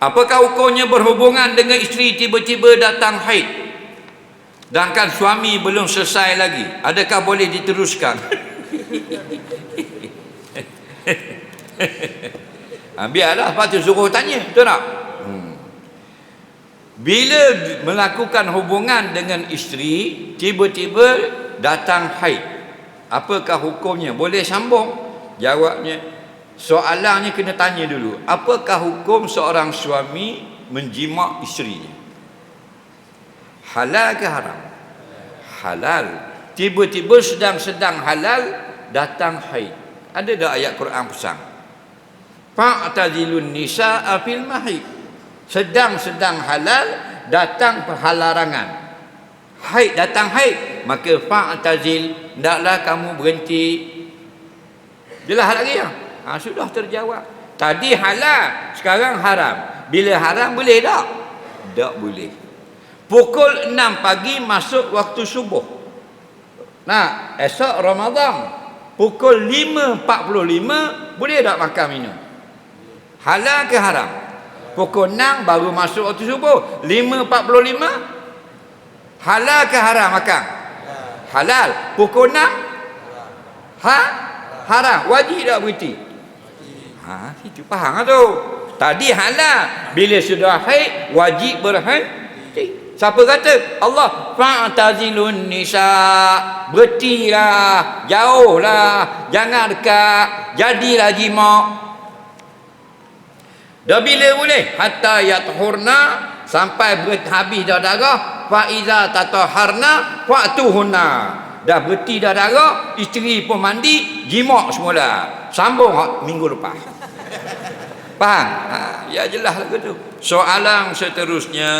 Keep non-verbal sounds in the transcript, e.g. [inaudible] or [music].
Apakah hukumnya berhubungan dengan isteri tiba-tiba datang haid? Sedangkan suami belum selesai lagi. Adakah boleh diteruskan? ha, [laughs] biarlah lepas tu suruh tanya. Betul tak? Hmm. Bila melakukan hubungan dengan isteri, tiba-tiba datang haid. Apakah hukumnya? Boleh sambung? Jawabnya, soalannya kena tanya dulu. Apakah hukum seorang suami menjimak isterinya? Halal ke haram? Halal. Tiba-tiba sedang-sedang halal, datang haid. Ada tak ayat Quran pesan? Fa'tazilun nisa'a fil mahid. Sedang-sedang halal, datang perhalarangan. Haid, datang haid. Maka fa'tazil, hendaklah kamu berhenti. Jelas lagi ya? Ha, sudah terjawab. Tadi halal, sekarang haram. Bila haram boleh tak? Tak boleh. Pukul 6 pagi masuk waktu subuh. Nah, esok Ramadan. Pukul 5.45 boleh tak makan minum? Halal ke haram? Pukul 6 baru masuk waktu subuh. 5.45 halal ke haram makan? Halal. Pukul 6 ha? Haram. Wajib tak berhenti? Ha, itu faham lah tu. Tadi halal. Bila sudah haid, wajib berhenti. Siapa kata? Allah fa'tazilun nisa. Berhentilah, jauhlah, jangan dekat, jadilah jimak. Dah bila boleh? Hatta yathurna sampai habis dah darah fa iza tataharna fa'tuhunna. Dah berhenti dah darah, isteri pun mandi, jimak semula. Sambung hak minggu lepas. Faham? Ha, ya jelas lagu tu. Soalan seterusnya